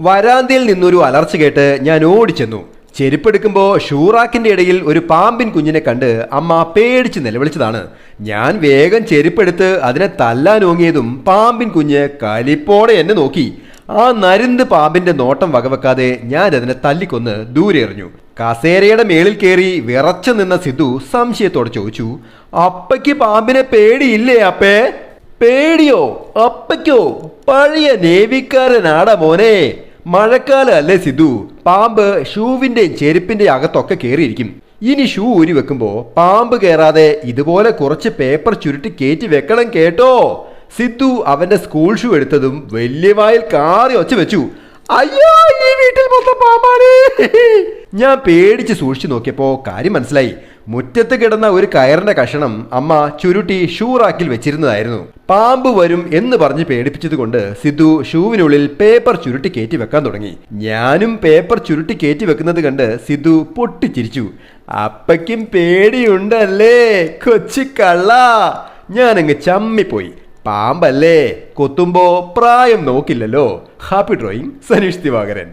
വരാന്തയിൽ നിന്നൊരു അലർച്ച കേട്ട് ഞാൻ ഓടിച്ചെന്നു. ചെരുപ്പെടുക്കുമ്പോൾ ഷൂറാക്കിന്റെ ഇടയിൽ ഒരു പാമ്പിൻ കുഞ്ഞിനെ കണ്ട് അമ്മ പേടിച്ച് നിലവിളിച്ചതാണ്. ഞാൻ വേഗം ചെരുപ്പെടുത്ത് അതിനെ തല്ലാൻ ഓങ്ങിയതും പാമ്പിൻ കുഞ്ഞ് കലിപ്പോടെ എന്നെ നോക്കി. ആ നരുന്ത് പാമ്പിന്റെ നോട്ടം വകവെക്കാതെ ഞാൻ അതിനെ തല്ലിക്കൊന്ന് ദൂരെ എറിഞ്ഞു. കസേരയുടെ മേളിൽ കയറി വിറച്ചു നിന്ന സിദ്ധു സംശയത്തോടെ ചോദിച്ചു അപ്പയ്ക്ക് പാമ്പിനെ പേടിയില്ലേ അപ്പേ? പേടിയോ? അപ്പയ്ക്കോ? പഴയ നേവിക്കാരനാടാ മോനെ. മഴക്കാലം അല്ലേ സിദ്ധു? പാമ്പ് ഷൂവിന്റെയും ചെരുപ്പിന്റെയും അകത്തൊക്കെ കയറിയിരിക്കും ഇനി ഷൂ ഊരി വെക്കുമ്പോ പാമ്പ് കയറാതെ ഇതുപോലെ കുറച്ച് പേപ്പർ ചുരുട്ടി കയറ്റി വെക്കണം കേട്ടോ. സിദ്ധു അവന്റെ സ്കൂൾ ഷൂ എടുത്തതും വലിയ വായിൽ കാറി ഒച്ച വെച്ചു. അയ്യോ ഈ വീട്ടിൽ മൊത്തം പാമ്പാണ്. ഞാൻ പേടിച്ച് സൂക്ഷിച്ചു നോക്കിയപ്പോ കാര്യം മനസ്സിലായി. മുറ്റത്ത് കിടന്ന ഒരു കയറിന്റെ കഷണം അമ്മ ചുരുട്ടി ഷൂറാക്കിൽ വെച്ചിരുന്നതായിരുന്നു. പാമ്പ് വരും എന്ന് പറഞ്ഞ് പേടിപ്പിച്ചതുകൊണ്ട് സിദ്ധു ഷൂവിനുള്ളിൽ പേപ്പർ ചുരുട്ടി കയറ്റി വെക്കാൻ തുടങ്ങി. ഞാനും പേപ്പർ ചുരുട്ടി കയറ്റി വെക്കുന്നത് കണ്ട് സിദ്ധു പൊട്ടിച്ചിരിച്ചു. അപ്പയ്ക്കും പേടിയുണ്ടല്ലേ? കൊച്ചു കള്ള. ഞാനങ്ങ് ചമ്മിപ്പോയി. പാമ്പല്ലേ? കൊത്തുമ്പോ പ്രായം നോക്കില്ലല്ലോ. Happy drawing Saneesh Divakaran